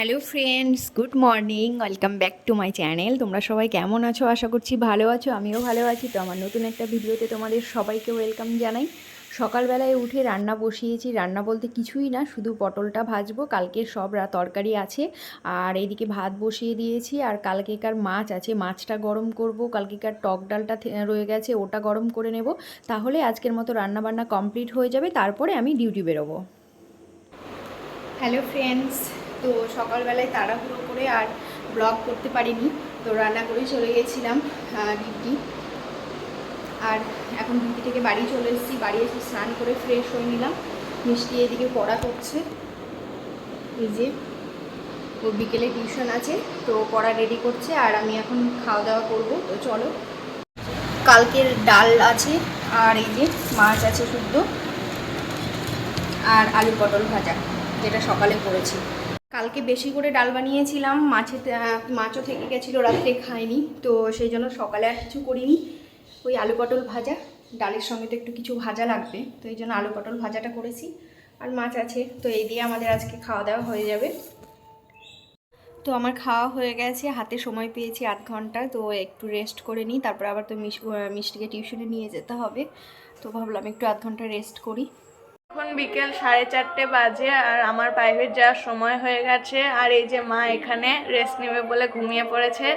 Hello friends good morning welcome back to my channel তোমরা সবাই কেমন আছো? আশা করছি ভালো আছো। আমিও ভালো আছি। তো আমার নতুন একটা ভিডিওতে তোমাদের সবাইকে ওয়েলকাম জানাই। সকালবেলায় উঠে রান্না বসিয়েছি। রান্না বলতে কিছুই না, শুধু পটলটা ভাজবো। কালকের সব তরকারি আছে। আর এইদিকে ভাত বসিয়ে দিয়েছি। আর কালকেকার মাছ আছে। মাছটা গরম করব। কালকেকার টক ডালটা রয়ে গেছে, ওটা গরম করে নেব। তাহলে আজকের মতো রান্না বান্না কমপ্লিট হয়ে যাবে। তারপরে আমি ডিউটি বেরোবো। হ্যালো ফ্রেন্ডস তো সকালবেলায় তাড়াহুড়ো করে আর ব্লগ করতে পারিনি। তো রান্না করে চলে গেছিলাম ডিউটি আর এখন ডিউটি থেকে বাড়ি চলে এসেছি, বাড়ি এসে স্নান করে ফ্রেশ হয়ে নিলাম। মিষ্টি এদিকে পড়া করছে। এই যে ওর বিকেলে টিউশন আছে, তো পড়া রেডি করছে আর আমি এখন খাওয়া দাওয়া করব। তো চলো, কালকের ডাল আছে আর এই যে মাছ আছে শুদ্ধ। আর আলু পটল ভাজা, যেটা সকালে করেছি। কালকে বেশি করে ডাল বানিয়েছিলাম, মাছে মাছও থেকে গেছিল, রাত্রে খাইনি, তো সেই জন্য সকালে আর কিছু করিনি। ওই আলু পটল ভাজা, ডালের সঙ্গে তো একটু কিছু ভাজা লাগবে, তো এই জন্য আলু পটল ভাজাটা করেছি, আর মাছ আছে, তো এই দিয়ে আমাদের আজকে খাওয়া দাওয়া হয়ে যাবে। তো আমার খাওয়া হয়ে গেছে, হাতে সময় পেয়েছি আধ ঘণ্টা, তো একটু রেস্ট করে নিই, তারপর আবার তো মিষ্টিকে টিউশনে নিয়ে যেতে হবে, তো ভাবলাম একটু আধ ঘণ্টা রেস্ট করি। এখন বিকেল সাড়ে চারটে বাজে আর আমার প্রাইভেট যাওয়ার সময় হয়ে গেছে। আর এই যে মা এখানে রেস্ট নেবে বলে ঘুমিয়ে পড়েছে।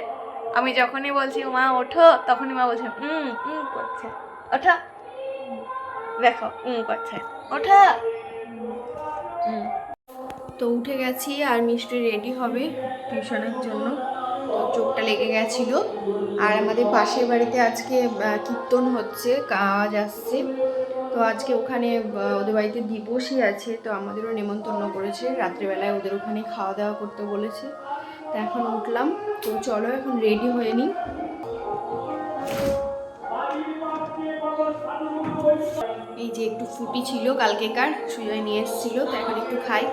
আমি যখনই বলছি, মা, ওঠো, তখনই মা বলছে, উম উম, করছে। ওঠা। দেখো, উম, করছে। ওঠা। তো উঠে গেছি আর মিষ্টি রেডি হবে টিউশনের জন্য। তো চোখটা লেগে গেছিল। আর আমাদের পাশের বাড়িতে আজকে কীর্তন হচ্ছে, কাজ আসছে। তো আজকে ওখানে ওদের বাড়িতে দিবসই আছে, তো আমাদেরও নেমন্তন্ন করেছে। রাত্রিবেলায় ওদের ওখানে খাওয়া দাওয়া করতে বলেছে। তো এখন উঠলাম, তো চলো এখন রেডি হয়ে নিই। এই যে একটু ফুটি ছিল, কালকেকার সুজয় নিয়ে এসেছিল, তো এখন একটু খাই।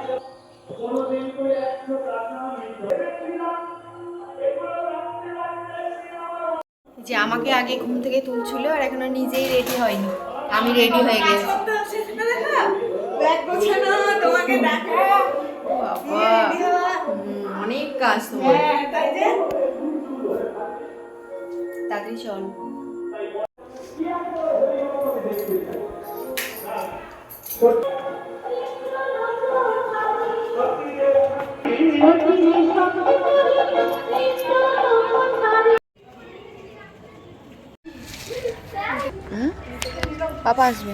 যে আমাকে আগে ঘুম থেকে তুলছিল, আর এখনও নিজেই রেডি হয়নি। আমি রেডি হয়ে গেছি। তোমাকে দেখো। ও বাবা হুম, অনেক কাজ তোমার। তাড়াতাড়ি চল। পাপা আসবে।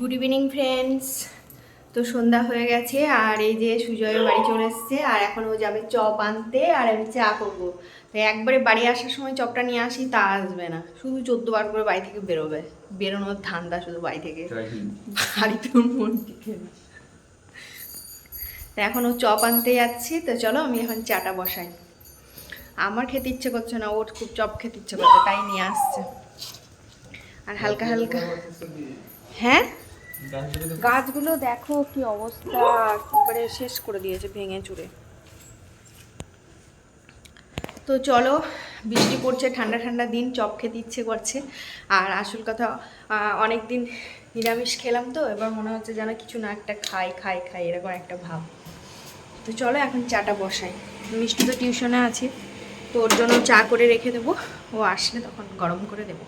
গুড ইভিনিং ফ্রেন্ডস তো সন্ধ্যা হয়ে গেছে আর এই যে সুজয়ের বাড়ি চলে এসছে আর এখন ও যাবে চপ আনতে আর আমি চা করব। তো একবারে বাড়ি আসার সময় চপটা নিয়ে আসি তা আসবে না। শুধু চোদ্দ বার করে বাড়ি থেকে বেরোবে। বেরোনোর ধান্দা শুধু বাড়ি থেকে। বাড়িতে মন টিকে না। তো এখন ও চপ আনতে যাচ্ছি তো চলো আমি এখন চাটা বসাই। আমার খেতে ইচ্ছে করছে না ওর খুব চপ খেতে ইচ্ছে করছে তাই নিয়ে আসছে। আর হালকা হালকা। হ্যাঁ? গাছগুলো দেখো কি অবস্থা, একেবারে শেষ করে দিয়েছে ভেঙে চুরে। তো চলো, বৃষ্টি পড়ছে, ঠান্ডা ঠান্ডা দিন, চপ খেতে ইচ্ছে করছে। আর আসল কথা অনেক দিন নিরামিষ খেলাম তো, এবার মনে হচ্ছে যেন কিছু না একটা খাই খাই খাই, এরকম একটা ভাব। তো চলো, এখন চাটা বসাই। মিষ্টি তো টিউশনে আছে, তো ওর জন্য চা করে রেখে দেবো। ও আসলে তখন গরম করে দেবো।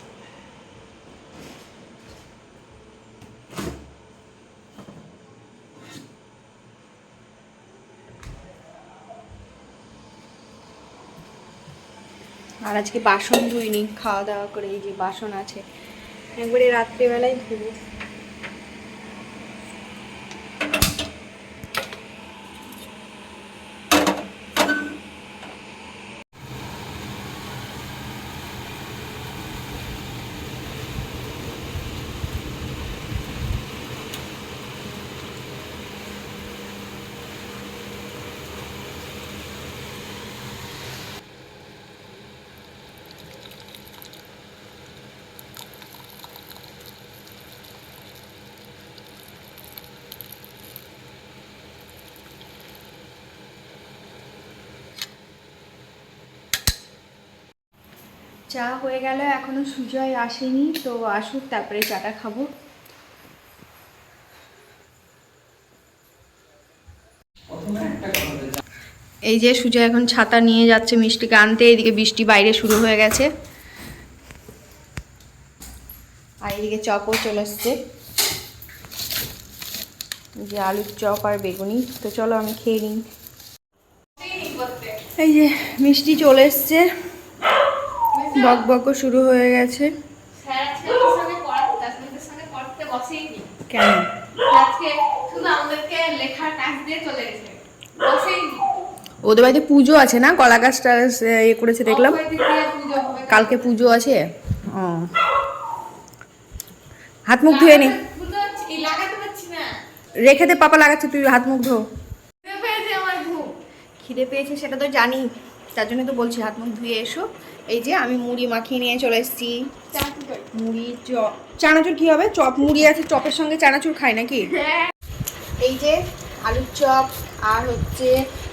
আর আজকে বাসন ধুইনি খাওয়া দাওয়া করে এই যে বাসন আছে। একবারে রাত্রেবেলায় ধুবো। চা হয়ে গেল এখনও সুজয় আসেনি, তো আসুক, তারপরে চাটা খাব। এই যে সুজয় এখন ছাতা নিয়ে যাচ্ছে, মিষ্টিকে আনতে, এদিকে বৃষ্টি বাইরে শুরু হয়ে গেছে। আর এদিকে চপও চলে এই যে আলুর চপ আর বেগুনি, তো চলো আমি খেয়ে নিই। এই যে মিষ্টি চলে এসছে। বক বকও শুরু হয়ে গেছে। কেন? আজকে শুধু আমাদেরকে লেখার কাজ দিয়ে চলে গেছে। বসেইনি। ওদের বাড়িতে পুজো আছে না? কলা গাছটা ইয়ে করেছে দেখলাম। কালকে পুজো আছে? ও। হাত মুখ ধুয়ে নি। রেখে দে পাপা লাগাচ্ছে তুই হাত মুখ ধো। খিদে পেয়েছে সেটা তো জানি। তার জন্য তো বলছি হাত মুখ ধুয়ে এসো। এই যে আমি মুড়ি মাখিয়ে নিয়ে চলে এসেছি। মুড়ি চপ। চানাচুর কি হবে? চপ মুড়ি আছে চপের সঙ্গে চানাচুর খায় নাকি? হ্যাঁ। এই যে আলুর চপ আর হচ্ছে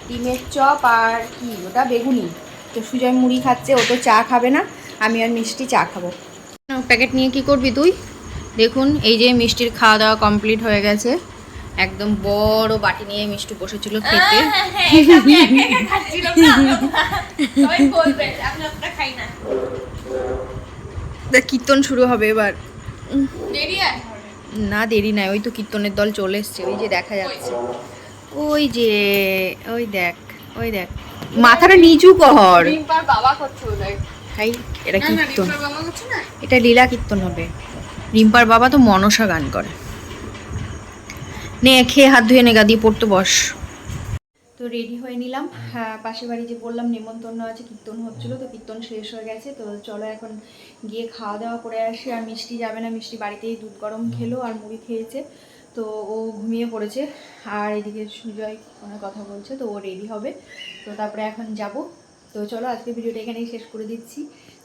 ডিমের চপ আর কি ওটা বেগুনি। তো সুজয় মুড়ি খাচ্ছে ও তো চা খাবে না আমি আর মিষ্টি চা খাব। প্যাকেট নিয়ে কি করবি তুই? দেখুন এই যে মিষ্টির খাওয়া দাওয়া কমপ্লিট হয়ে গেছে। একদম বড় বাটি নিয়ে মিষ্টি বসেছিল খেতে। খাই না। দেখ, কীর্তন শুরু হবে এবার। না দেরি নাই ওই তো কীর্তনের দল চলে এসছে ওই যে দেখা যাচ্ছে। ওই যে ওই দেখ ওই দেখ। মাথাটা নিচু কর। এটা কীর্তন। এটা লীলা কীর্তন হবে। রিম্পার বাবা তো মনসা গান করে। নে, খেয়ে হাত ধুয়ে নে দিয়ে পড়তে বস। তো রেডি হয়ে নিলাম। হ্যাঁ পাশের বাড়ি যে বললাম, নেমন্তন্ন আছে, কীর্তন হচ্ছিল, তো কীর্তন শেষ হয়ে গেছে। তো চলো এখন গিয়ে খাওয়া দাওয়া করে আসি। আর মিষ্টি যাবে না, মিষ্টি বাড়িতেই দুধ গরম খেলো আর মুড়ি খেয়েছে। তো ও ঘুমিয়ে পড়েছে। আর এদিকে সুজয় কোনো কথা বলছে, তো ও রেডি হবে। তো তারপরে এখন যাব। তো চলো আজকে ভিডিওটা এখানেই শেষ করে দিচ্ছি।